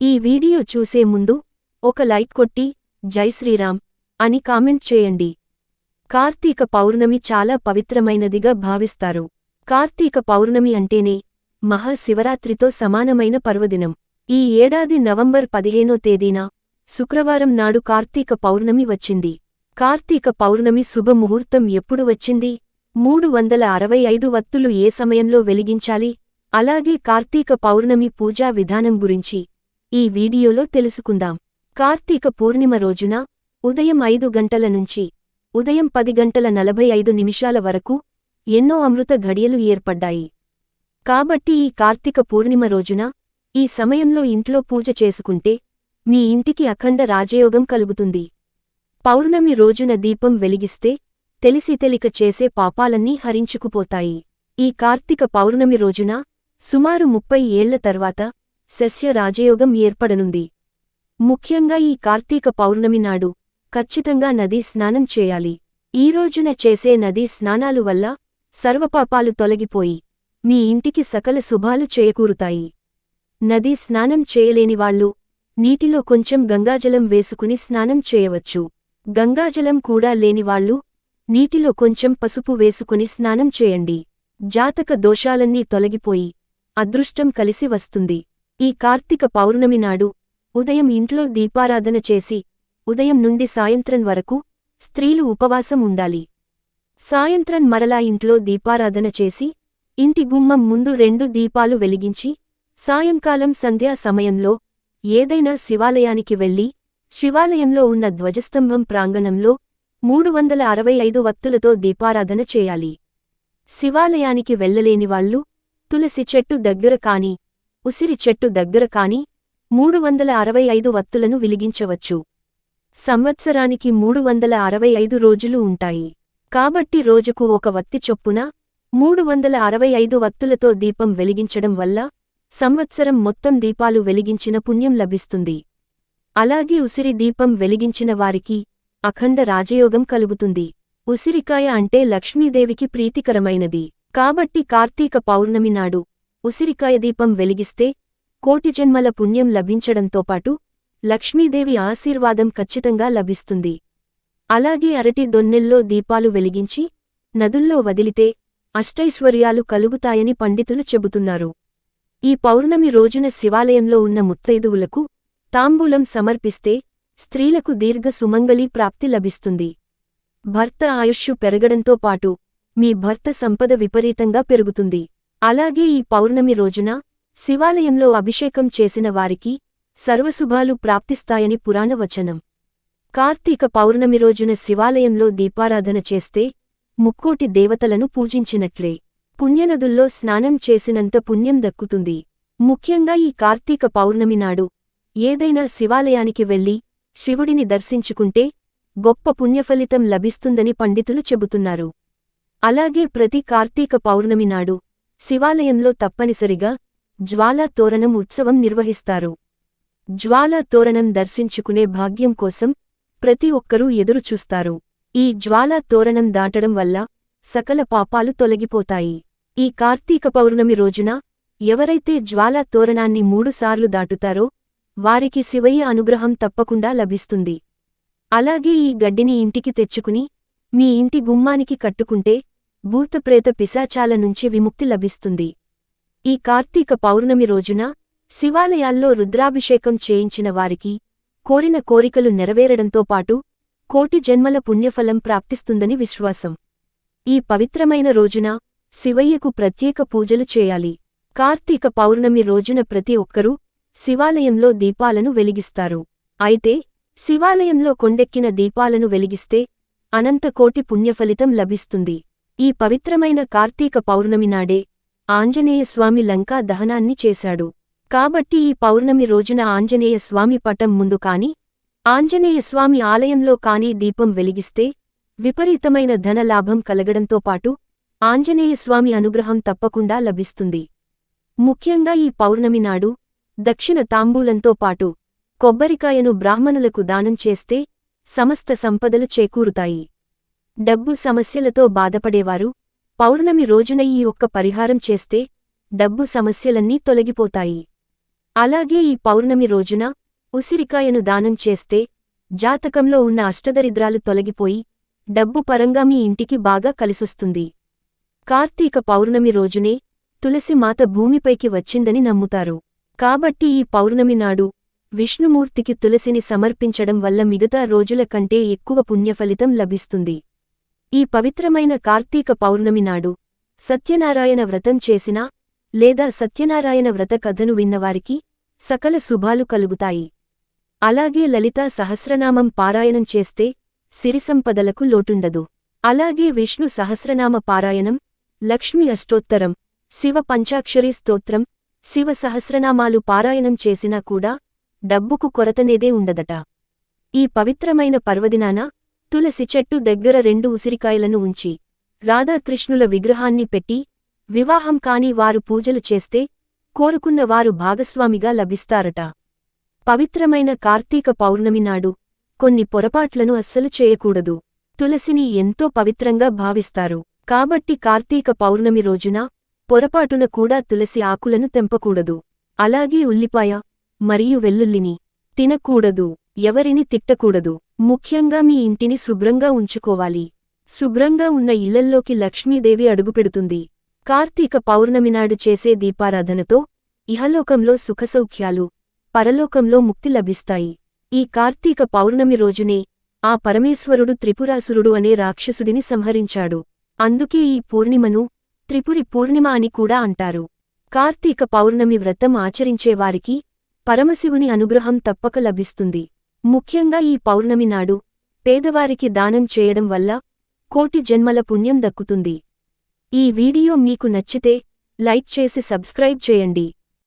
ఈ వీడియో చూసే ముందు ఒక లైక్ కొట్టి జై శ్రీరామ్ అని కామెంట్ చేయండి. కార్తీక పౌర్ణమి చాలా పవిత్రమైనదిగా భావిస్తారు. కార్తీక పౌర్ణమి అంటేనే మహాశివరాత్రితో సమానమైన పర్వదినం. ఈ ఏడాది నవంబర్ పదిహేనో తేదీన శుక్రవారం నాడు కార్తీక పౌర్ణమి వచ్చింది. కార్తీక పౌర్ణమి శుభముహూర్తం ఎప్పుడు వచ్చింది? మూడు వందల అరవై ఐదు వత్తులు ఏ సమయంలో వెలిగించాలి? అలాగే కార్తీక పౌర్ణమి పూజా విధానం గురించి ఈ వీడియోలో తెలుసుకుందాం. కార్తీక పూర్ణిమ రోజున ఉదయం ఐదు గంటల నుంచి ఉదయం పది గంటల నలభై ఐదు నిమిషాల వరకు ఎన్నో అమృత ఘడియలు ఏర్పడ్డాయి. కాబట్టి ఈ కార్తీక పూర్ణిమ రోజున ఈ సమయంలో ఇంట్లో పూజ చేసుకుంటే మీ ఇంటికి అఖండ రాజయోగం కలుగుతుంది. పౌర్ణమి రోజున దీపం వెలిగిస్తే తెలిసి తెలిక చేసే పాపాలన్నీ హరించుకుపోతాయి. ఈ కార్తీక పౌర్ణమి రోజున సుమారు ముప్పై ఏళ్ళ తర్వాత శస్య రాజయోగం ఏర్పడనుంది. ముఖ్యంగా ఈ కార్తీక పౌర్ణమి నాడు ఖచ్చితంగా నదీ స్నానం చేయాలి. ఈ రోజున చేసే నదీ స్నానాలు వల్ల సర్వపాపాలు తొలగిపోయి మీ ఇంటికి సకల శుభాలు చేకూరుతాయి. నదీ స్నానం చేయలేనివాళ్ళు నీటిలో కొంచెం గంగాజలం వేసుకుని స్నానం చేయవచ్చు. గంగాజలం కూడా లేనివాళ్ళు నీటిలో కొంచెం పసుపు వేసుకుని స్నానం చేయండి. జాతక దోషాలన్నీ తొలగిపోయి అదృష్టం కలిసి వస్తుంది. ఈ కార్తీక పౌర్ణమి నాడు ఉదయం ఇంట్లో దీపారాధన చేసి ఉదయం నుండి సాయంత్రం వరకు స్త్రీలు ఉపవాసం ఉండాలి. సాయంత్రం మరలా ఇంట్లో దీపారాధన చేసి ఇంటి గుమ్మం ముందు రెండు దీపాలు వెలిగించి సాయంకాలం సంధ్యా సమయంలో ఏదైనా శివాలయానికి వెళ్ళి శివాలయంలో ఉన్న ధ్వజస్తంభం ప్రాంగణంలో మూడు వందల అరవై ఐదు వత్తులతో దీపారాధన చేయాలి. శివాలయానికి వెళ్ళలేనివాళ్ళు తులసి చెట్టు దగ్గర కాని ఉసిరి చెట్టు దగ్గర కాని మూడు వందల అరవై ఐదు వత్తులను వెలిగించవచ్చు. సంవత్సరానికి మూడు వందల అరవై ఐదు రోజులు ఉంటాయి. కాబట్టి రోజుకు ఒక వత్తి చొప్పున మూడు వందల అరవై ఐదు వత్తులతో దీపం వెలిగించడం వల్ల సంవత్సరం మొత్తం దీపాలు వెలిగించిన పుణ్యం లభిస్తుంది. అలాగే ఉసిరి దీపం వెలిగించిన వారికి అఖండ రాజయోగం కలుగుతుంది. ఉసిరికాయ అంటే లక్ష్మీదేవికి ప్రీతికరమైనది. కాబట్టి కార్తీక పౌర్ణమి నాడు ఉసిరికాయ దీపం వెలిగిస్తే కోటి జన్మల పుణ్యం లభించడంతో పాటు లక్ష్మీదేవి ఆశీర్వాదం ఖచ్చితంగా లభిస్తుంది. అలాగే అరటి దొన్నెల్లో దీపాలు వెలిగించి నదుల్లో వదిలితే అష్టైశ్వర్యాలు కలుగుతాయని పండితులు చెబుతున్నారు. ఈ పౌర్ణమి రోజున శివాలయంలో ఉన్న ముత్తైదువులకు తాంబూలం సమర్పిస్తే స్త్రీలకు దీర్ఘ సుమంగళీ ప్రాప్తి లభిస్తుంది. భర్త ఆయుష్షు పెరగడంతో పాటు మీ భర్త సంపద విపరీతంగా పెరుగుతుంది. అలాగే ఈ పౌర్ణమి రోజున శివాలయంలో అభిషేకం చేసిన వారికి సర్వశుభాలు ప్రాప్తిస్తాయని పురాణవచనం. కార్తీక పౌర్ణమి రోజున శివాలయంలో దీపారాధన చేస్తే ముక్కోటి దేవతలను పూజించినట్లే. పుణ్యనదుల్లో స్నానం చేసినంత పుణ్యం దక్కుతుంది. ముఖ్యంగా ఈ కార్తీక పౌర్ణమి నాడు ఏదైనా శివాలయానికి వెళ్ళి శివుడిని దర్శించుకుంటే గొప్ప పుణ్యఫలితం లభిస్తుందని పండితులు చెబుతున్నారు. అలాగే ప్రతి కార్తీక పౌర్ణమి నాడు శివాలయంలో తప్పనిసరిగా జ్వాలా తోరణం ఉత్సవం నిర్వహిస్తారు. జ్వాలా తోరణం దర్శించుకునే భాగ్యం కోసం ప్రతి ఒక్కరూ ఎదురుచూస్తారు. ఈ జ్వాలా తోరణం దాటడం వల్ల సకల పాపాలు తొలగిపోతాయి. ఈ కార్తీక పౌర్ణమి రోజున ఎవరైతే జ్వాలా తోరణాన్ని మూడుసార్లు దాటుతారో వారికి శివయ్య అనుగ్రహం తప్పకుండా లభిస్తుంది. అలాగే ఈ గడ్డిని ఇంటికి తెచ్చుకుని మీ ఇంటి గుమ్మానికి కట్టుకుంటే భూతప్రేత పిశాచాల నుంచి విముక్తి లభిస్తుంది. ఈ కార్తీక పౌర్ణమి రోజున శివాలయాల్లో రుద్రాభిషేకం చేయించిన వారికి కోరిన కోరికలు నెరవేరడంతో పాటు కోటి జన్మల పుణ్యఫలం ప్రాప్తిస్తుందని విశ్వాసం. ఈ పవిత్రమైన రోజున శివయ్యకు ప్రత్యేక పూజలు చేయాలి. కార్తీక పౌర్ణమి రోజున ప్రతి ఒక్కరూ శివాలయంలో దీపాలను వెలిగిస్తారు. అయితే శివాలయంలో కొండెక్కిన దీపాలను వెలిగిస్తే అనంతకోటి పుణ్యఫలితం లభిస్తుంది. ఈ పవిత్రమైన కార్తీక పౌర్ణమి నాడే ఆంజనేయస్వామి లంకా దహనాన్ని చేశాడు. కాబట్టి ఈ పౌర్ణమి రోజున ఆంజనేయ స్వామి పటం ముందు కాని ఆంజనేయస్వామి ఆలయంలో కాని దీపం వెలిగిస్తే విపరీతమైన ధనలాభం కలగడంతో పాటు ఆంజనేయస్వామి అనుగ్రహం తప్పకుండా లభిస్తుంది. ముఖ్యంగా ఈ పౌర్ణమి నాడు దక్షిణ తాంబూలంతో పాటు కొబ్బరికాయను బ్రాహ్మణులకు దానం చేస్తే సమస్త సంపదలు చేకూరుతాయి. డబ్బు సమస్యలతో బాధపడేవారు. పౌర్ణమి రోజున ఈ ఒక్క పరిహారం చేస్తే డబ్బు సమస్యలన్నీ తొలగిపోతాయి. అలాగే ఈ పౌర్ణమి రోజున ఉసిరికాయను దానం చేస్తే జాతకంలో ఉన్న అష్టదరిద్రాలు తొలగిపోయి డబ్బు పరంగా మీ ఇంటికి బాగా కలిసొస్తుంది. కార్తీక పౌర్ణమి రోజునే తులసి మాత భూమిపైకి వచ్చిందని నమ్ముతారు. కాబట్టి ఈ పౌర్ణమి నాడు విష్ణుమూర్తికి తులసిని సమర్పించడం వల్ల మిగతా రోజుల కంటే ఎక్కువ పుణ్యఫలితం లభిస్తుంది. ఈ పవిత్రమైన కార్తీక పౌర్ణమి నాడు సత్యనారాయణ వ్రతం చేసినా లేదా సత్యనారాయణ వ్రత కథను విన్నవారికి సకల శుభాలు కలుగుతాయి. అలాగే లలితా సహస్రనామం పారాయణం చేస్తే సిరిసంపదలకు లోటుండదు. అలాగే విష్ణు సహస్రనామ పారాయణం లక్ష్మి అష్టోత్తరం శివ పంచాక్షరీ స్తోత్రం శివ సహస్రనామాలు పారాయణం చేసినా కూడా డబ్బుకు కొరతనేదే ఉండదట. ఈ పవిత్రమైన పర్వదినాన తులసి చెట్టు దగ్గర రెండు ఉసిరికాయలను ఉంచి రాధాకృష్ణుల విగ్రహాన్ని పెట్టి వివాహం కాని వారు పూజలు చేస్తే కోరుకున్న వారు భాగస్వామిగా లభిస్తారట. పవిత్రమైన కార్తీక పౌర్ణమి నాడు కొన్ని పొరపాట్లను అస్సలు చేయకూడదు. తులసిని ఎంతో పవిత్రంగా భావిస్తారు. కాబట్టి కార్తీక పౌర్ణమి రోజున పొరపాటున కూడా తులసి ఆకులను తెంపకూడదు. అలాగే ఉల్లిపాయ మరియు వెల్లుల్లిని తినకూడదు. ఎవరిని తిట్టకూడదు. ముఖ్యంగా మీ ఇంటిని శుభ్రంగా ఉంచుకోవాలి. శుభ్రంగా ఉన్న ఇళ్ళల్లోకి లక్ష్మీదేవి అడుగుపెడుతుంది. కార్తీక పౌర్ణమినాడు చేసే దీపారాధనతో ఇహలోకంలో సుఖసౌఖ్యాలు పరలోకంలో ముక్తి లభిస్తాయి. ఈ కార్తీక పౌర్ణమి రోజునే ఆ పరమేశ్వరుడు త్రిపురాసురుడు అనే రాక్షసుడిని సంహరించాడు. అందుకే ఈ పూర్ణిమను త్రిపురి పూర్ణిమ అని కూడా అంటారు. కార్తీక పౌర్ణమి వ్రతం ఆచరించేవారికి పరమశివుని అనుగ్రహం తప్పక లభిస్తుంది. ముఖ్యంగా ఈ పౌర్ణమి నాడు పేదవారికి దానం చేయడం వల్ల కోటి జన్మల పుణ్యం దక్కుతుంది. ఈ వీడియో మీకు నచ్చితే లైక్ చేసి సబ్స్క్రైబ్ చేయండి.